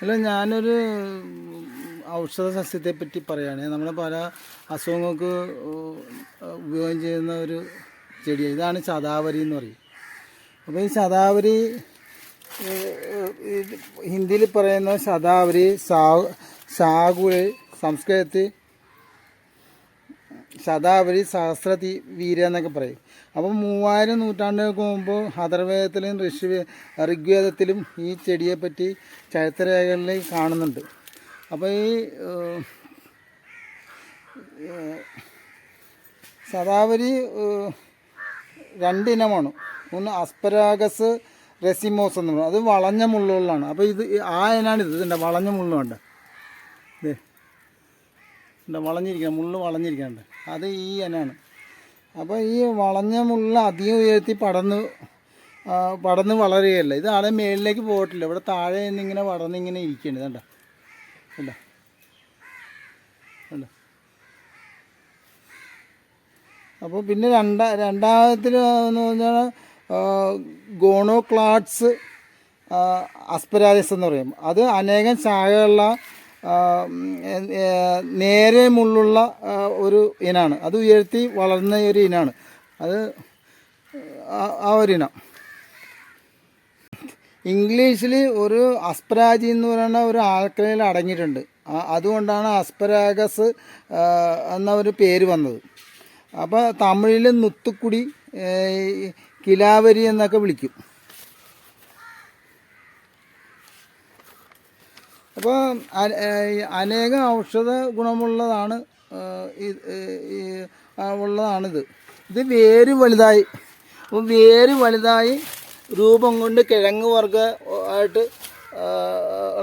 അല്ല ഞാനൊരു ഔഷധ സസ്യത്തെ പറ്റി പറയുകയാണെങ്കിൽ നമ്മൾ പല അസുഖങ്ങൾക്ക് ഉപയോഗം ചെയ്യുന്ന ഒരു ചെടിയാണ് ഇതാണ് ശതാവരി എന്ന് പറയും. അപ്പോൾ ഈ ശതാവരി ഹിന്ദിയിൽ പറയുന്ന ശതാവരി സാ സാഗുഴി സംസ്കൃതത്തിൽ ശതാവരി സഹസ്രതി വീര എന്നൊക്കെ പറയും. അപ്പോൾ മൂവായിരം നൂറ്റാണ്ടുകൾക്ക് മുമ്പ് ഹതർവേദത്തിലും ഋഷി ഋഗ്വേദത്തിലും ഈ ചെടിയെപ്പറ്റി ചരിത്രരേഖകളിൽ കാണുന്നുണ്ട്. അപ്പോൾ ഈ സദാവരി രണ്ടിനമാണ്. ഒന്ന് അസ്പരാഗസ് റെസിമോസ് എന്ന് പറയുന്നത് അത് വളഞ്ഞ മുള്ളുകളാണ് അപ്പോൾ ഇത് ആ ഇനാണിത് ഇതിന്റെ വളഞ്ഞ മുള്ളുണ്ട് ഇത് ഉണ്ട് വളഞ്ഞിരിക്കണം മുള്ള് വളഞ്ഞിരിക്കുന്നുണ്ട് അത് ഈ ഇനാണ് അപ്പോൾ ഈ വളഞ്ഞ മുള്ള അധികം ഉയർത്തി പടന്ന് പടന്ന് വളരുകയല്ല. ഇത് ആളെ മേളിലേക്ക് പോയിട്ടില്ല. ഇവിടെ താഴെ നിന്നിങ്ങനെ ഇങ്ങനെ ഇരിക്കുകയാണ് ഇരിക്കുന്നുണ്ട് കണ്ടോ? അല്ല അപ്പോൾ പിന്നെ രണ്ടാ രണ്ടാമത്തിൽ എന്ന് പറഞ്ഞാൽ ഗോണോക്ലാഡ്സ് അസ്പരാദിസ് എന്ന് പറയും. അത് അനേകം ശാഖകളുള്ള നേരെ മുള്ളുള്ള ഒരു ഇനാണ്. അത് ഉയർത്തി വളർന്ന ഒരു ഇനാണ്. അത് ആ- ഒരു ഇനം. ഇംഗ്ലീഷിൽ ഒരു അസ്പരാജി എന്ന് പറയുന്ന ഒരു ആൽക്കലയിൽ അടങ്ങിയിട്ടുണ്ട്. അതുകൊണ്ടാണ് അസ്പരാഗസ് എന്ന ഒരു പേര് വന്നത്. അപ്പോൾ തമിഴിൽ നുത്തുക്കുടി കിലാവരി എന്നൊക്കെ വിളിക്കും. അപ്പോൾ അനേകം ഔഷധ ഗുണമുള്ളതാണ് ഈ- ഉള്ളതാണിത്. ഇത് വേര് വലുതായി. അപ്പോൾ വേര് വലുതായി രൂപം കൊണ്ട് കിഴങ്ങ് വർഗ ആയിട്ട്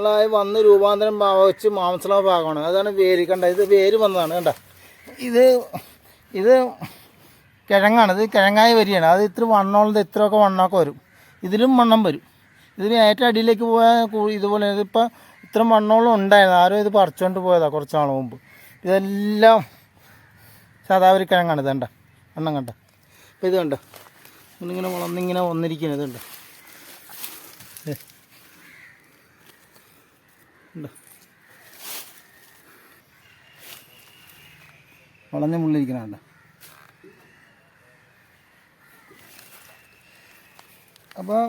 ായി വന്ന് രൂപാന്തരം വെച്ച് മാംസള ഭാഗമാണ് അതാണ് വേര്. കണ്ട? ഇത് വേര് വന്നതാണ്. കണ്ട? ഇത് ഇത് കിഴങ്ങാണ്. ഇത് കിഴങ്ങായ വരികയാണ്. അത് ഇത്ര വണ്ണമുള്ളത് ഇത്രയൊക്കെ വണ്ണമൊക്കെ വരും. ഇതിലും വണ്ണം വരും. ഇതിന് ഏറ്റവും അടിയിലേക്ക് പോയാൽ ഇതുപോലെ ഇതിപ്പോൾ ഇത്ര മണ്ണോളം ഉണ്ടായിരുന്നു. ആരും ഇത് പറിച്ചുകൊണ്ട് പോയതാണ് കുറച്ച് നാൾ മുമ്പ്. ഇതെല്ലാം സാധാരണ കിഴങ്ങാണ് ഇത് കണ്ട? എണ്ണം കണ്ട അപ്പോൾ ഇത് കണ്ട? ഇന്നിങ്ങനെ വളർന്നിങ്ങനെ വന്നിരിക്കുന്നത് ഇതുണ്ട്? വളഞ്ഞ മുള്ളിരിക്കണ അപ്പോൾ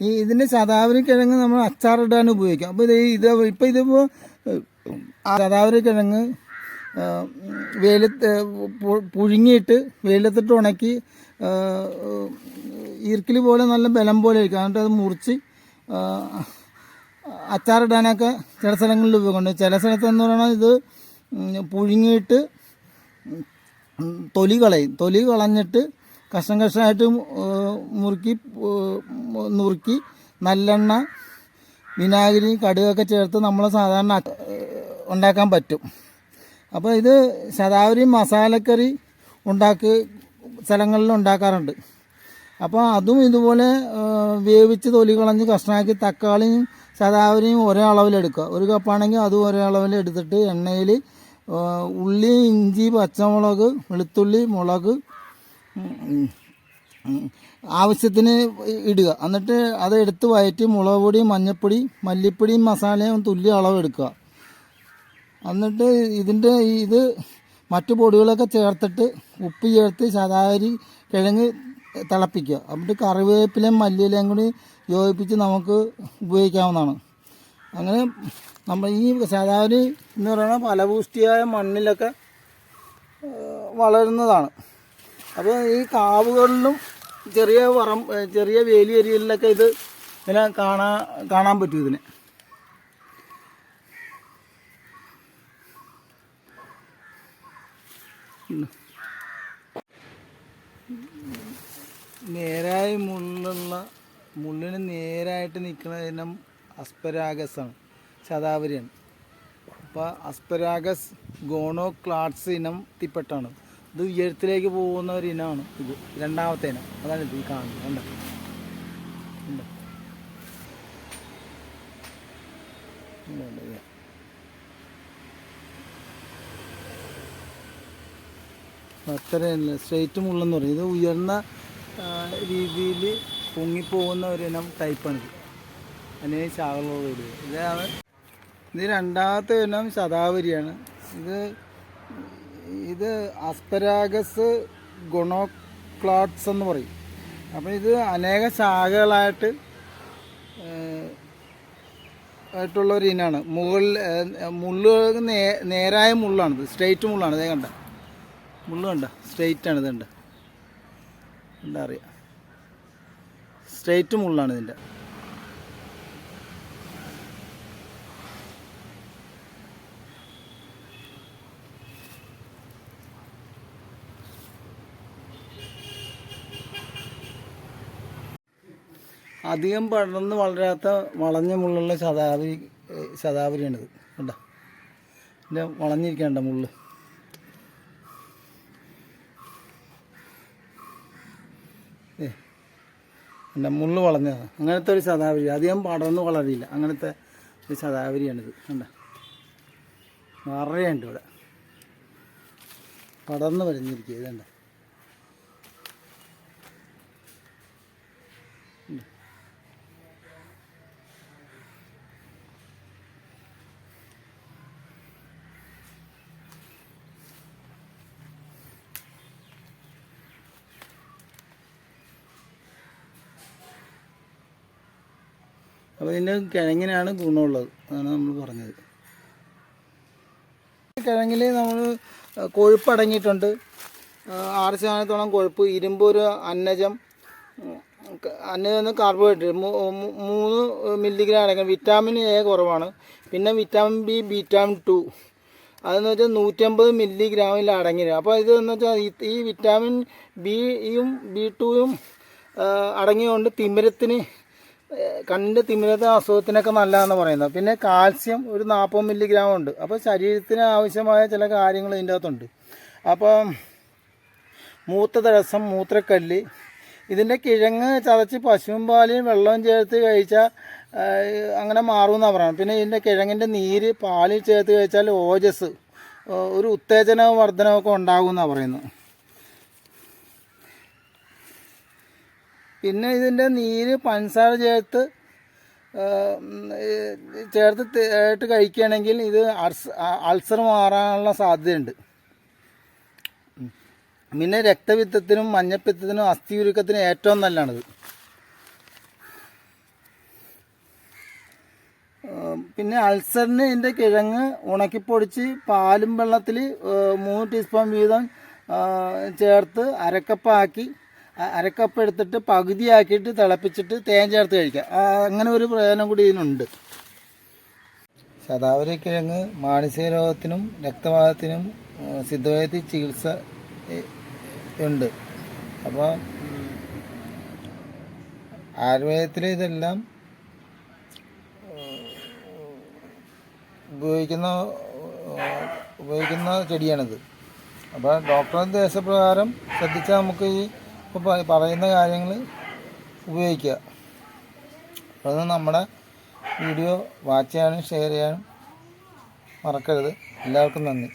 ഈ ഇതിന്റെ ശതാവരി കിഴങ്ങ് നമ്മൾ അച്ചാറിടാൻ ഉപയോഗിക്കാം. അപ്പോൾ ഇത് ഇത് ഇപ്പോൾ ഇതിപ്പോൾ ശതാവരി കിഴങ്ങ് വെയിലത്ത് പുഴുങ്ങിയിട്ട് വെയിലത്തിട്ട് ഉണക്കി ഈർക്കിൽ പോലെ നല്ല ബലം പോലെ ഇരിക്കും. എന്നിട്ട് അത് മുറിച്ച് അച്ചാറിടാനൊക്കെ ചില സ്ഥലങ്ങളിൽ ഉപയോഗിക്കുന്നുണ്ട് ചില സ്ഥലത്തെന്ന് പറയുന്നത് ഇത് പുഴുങ്ങിയിട്ട് തൊലി കളയും. തൊലി കളഞ്ഞിട്ട് കഷ്ണം കഷ്ണമായിട്ട് മുറുക്കി നുറുക്കി നല്ലെണ്ണ വിനാഗിരി കടുകൊക്കെ ചേർത്ത് നമ്മൾ സാധാരണ ഉണ്ടാക്കാൻ പറ്റും. അപ്പോൾ ഇത് ശതാവരി മസാലക്കറി ഉണ്ടാക്കി സ്ഥലങ്ങളിൽ ഉണ്ടാക്കാറുണ്ട്. അപ്പോൾ അതും ഇതുപോലെ വേവിച്ച് തൊലി കളഞ്ഞ് കഷ്ണമാക്കി തക്കാളിയും ശതാവരിയും ഒരേ അളവിലെടുക്കുക ഒരു കപ്പാണെങ്കിൽ അതും ഒരേ അളവിൽ എടുത്തിട്ട് എണ്ണയിൽ ഉള്ളി ഇഞ്ചി പച്ചമുളക് വെളുത്തുള്ളി മുളക് ആവശ്യത്തിന് ഇടുക. എന്നിട്ട് അത് എടുത്ത് വയറ്റി മുളക് പൊടി മഞ്ഞൾപ്പൊടി മല്ലിപ്പൊടിയും മസാലയും തുല്യ അളവ് എടുക്കുക. എന്നിട്ട് ഇതിന്റെ ഇത് മറ്റു പൊടികളൊക്കെ ചേർത്തിട്ട് ഉപ്പ് ചേർത്ത് ശതാരി കിഴങ്ങ് തിളപ്പിക്കുക. എന്നിട്ട് കറിവേപ്പിലയും മല്ലിയിലയും കൂടി യോജിപ്പിച്ച് നമുക്ക് ഉപയോഗിക്കാവുന്നതാണ്. അങ്ങനെ നമ്മൾ ഈ ശതാരി എന്ന് പറയുന്ന ഫലപുഷ്ടിയായ മണ്ണിലൊക്കെ വളരുന്നതാണ്. അപ്പോൾ ഈ കാവുകളിലും ചെറിയ വറം ചെറിയ വേലി അരികളിലൊക്കെ ഇത് ഇതിനെ കാണാ കാണാൻ പറ്റും ഇതിനെ. നേരായി മുള്ളുള്ള മുള്ളിന് നേരായിട്ട് നിൽക്കുന്ന ഇനം അസ്പരാഗസ് ആണ് ശതാവരിയാണ് അപ്പോൾ അസ്പരാഗസ് ഗോണോ ക്ലാഡ്സ് ഇനം തിപ്പെട്ടാണ്. ഇത് ഉയരത്തിലേക്ക് പോകുന്ന ഒരു ഇനമാണ് ഇത്. രണ്ടാമത്തെ ഇനം. അതാണ് ഇത് ഈ കാണുന്നത്. കണ്ടോ? ഇത്. അത്രയല്ല സ്ട്രെയിറ്റ് മുള്ളെന്ന് പറയും. ഇത് ഉയർന്ന രീതിയിൽ പൊങ്ങിപ്പോകുന്ന ഒരിനം ടൈപ്പാണിത് ചാകളോട് ശാഖകളോടുകൂടി ഇതാണ്. ഇത് രണ്ടാമത്തെ ഇനം ശതാവരിയാണ്. ഇത് ഇത് അസ്പരാഗസ് ഗുണോക്ലാട്സ് എന്ന് പറയും. അപ്പോൾ ഇത് അനേക ശാഖകളായിട്ട് ആയിട്ടുള്ള ഒരു ഇനമാണ് മുകളിൽ ഏഹ്, നേ നേരായ മുള്ളാണിത്. സ്ട്രെയിറ്റ് മുള്ളാണ്. ഇതേ കണ്ട. മുള്ളു കണ്ട. സ്ട്രെയിറ്റ് ആണ് ഇത് ഇതുണ്ട് എന്താ അറിയാം? സ്ട്രെയിറ്റ് മുള്ളാണ് ഇതിന്റെ. അധികം പടർന്ന് വളരാത്ത വളഞ്ഞ മുള്ളുള്ള ശതാവരി ശതാവരിയാണിത് കണ്ടോ? ഇതിന്റെ വളഞ്ഞിരിക്കണ്ട മുള്ളു? എന്റെ മുള്ളു വളഞ്ഞതാണ് അങ്ങനത്തെ ഒരു ശതാവരി അധികം പടർന്ന് വളരില്ല. അങ്ങനത്തെ ഒരു ശതാവരിയാണിത് കണ്ട? നിറയുണ്ട് ഇവിടെ. പടർന്ന് വരഞ്ഞിരിക്കുക. ഇതണ്ട? അപ്പോൾ ഇതിന്റെ കിഴങ്ങിനാണ് ഗുണമുള്ളത്. അതാണ് നമ്മൾ പറഞ്ഞത്. കിഴങ്ങിൽ നമ്മൾ കൊഴുപ്പ് അടങ്ങിയിട്ടുണ്ട്. ആറ് ശതമാനത്തോളം കൊഴുപ്പ് ഇരുമ്പ് ഒരു അന്നജം അന്നജം കാർബോഹൈഡ്രേറ്റ് മൂന്ന് മില്ലിഗ്രാം അടങ്ങും വിറ്റാമിൻ എ കുറവാണ്. പിന്നെ വിറ്റാമിൻ ബി വിറ്റാമിൻ ടു. അതെന്ന് വെച്ചാൽ നൂറ്റമ്പത് മില്ലിഗ്രാമിൽ അടങ്ങിയത്. അപ്പോൾ ഇത് എന്ന് വെച്ചാൽ ഈ- വിറ്റാമിൻ ബിയും ബി ടുവും അടങ്ങിയതുകൊണ്ട് തിമിരത്തിന് കണ്ണിന്റെ തിമിരത്തെ അസുഖത്തിനൊക്കെ നല്ലതാണെന്ന് പറയുന്നത്. പിന്നെ കാൽസ്യം ഒരു നാൽപ്പത് മില്ലിഗ്രാം ഉണ്ട്. അപ്പോൾ ശരീരത്തിന് ആവശ്യമായ ചില കാര്യങ്ങൾ ഇതിന്റെ അകത്തുണ്ട്. അപ്പോൾ മൂത്ത തടസ്സം മൂത്രക്കല്ല് ഇതിന്റെ കിഴങ്ങ് ചതച്ച് പശുവും പാലും വെള്ളവും ചേർത്ത് കഴിച്ചാൽ അങ്ങനെ മാറുമെന്നാണ് പറയുന്നത്. പിന്നെ ഇതിന്റെ കിഴങ്ങിന്റെ നീര് പാലിൽ ചേർത്ത് കഴിച്ചാൽ ഓജസ് ഒരു ഉത്തേജനവും വർധനവും ഒക്കെ ഉണ്ടാകുമെന്നാണ് പറയുന്നത്. പിന്നെ ഇതിന്റെ നീര് പഞ്ചസാര ചേർത്ത് ചേർത്ത് ആയിട്ട് കഴിക്കുകയാണെങ്കിൽ ഇത് അൾസ അൾസർ മാറാനുള്ള സാധ്യതയുണ്ട്. പിന്നെ രക്തപിത്തത്തിനും മഞ്ഞപ്പിത്തത്തിനും അസ്ഥിയുരുക്കത്തിനും ഏറ്റവും നല്ലതാണിത് പിന്നെ അൾസറിന് ഇതിന്റെ കിഴങ്ങ് ഉണക്കിപ്പൊടിച്ച് പാലും വെള്ളത്തിൽ മൂന്ന് ടീസ്പൂൺ വീതം ചേർത്ത് അരക്കപ്പാക്കി അരക്കപ്പ് എടുത്തിട്ട് പകുതിയാക്കിയിട്ട് തിളപ്പിച്ചിട്ട് തേൻ ചേർത്ത് കഴിക്കാം. അങ്ങനെ ഒരു പ്രയോജനം കൂടി ഇതിനുണ്ട്. ശതാവരി കിഴങ്ങ് മാനസിക രോഗത്തിനും രക്തവാദത്തിനും സിദ്ധവേദി ചികിത്സ ഉണ്ട്. അപ്പോൾ ആയുർവേദത്തിൽ ഇതെല്ലാം ഉപയോഗിക്കുന്ന ഉപയോഗിക്കുന്ന ചെടിയാണിത്. അപ്പോൾ ഡോക്ടറുടെ ദേശപ്രകാരം ശ്രദ്ധിച്ചാൽ നമുക്ക് ഈ ഇപ്പോൾ പറയുന്ന കാര്യങ്ങൾ ഉപയോഗിക്കുക. അത് നമ്മുടെ വീഡിയോ വാച്ച് ചെയ്യാനും ഷെയർ ചെയ്യാനും മറക്കരുത്. എല്ലാവർക്കും നന്ദി.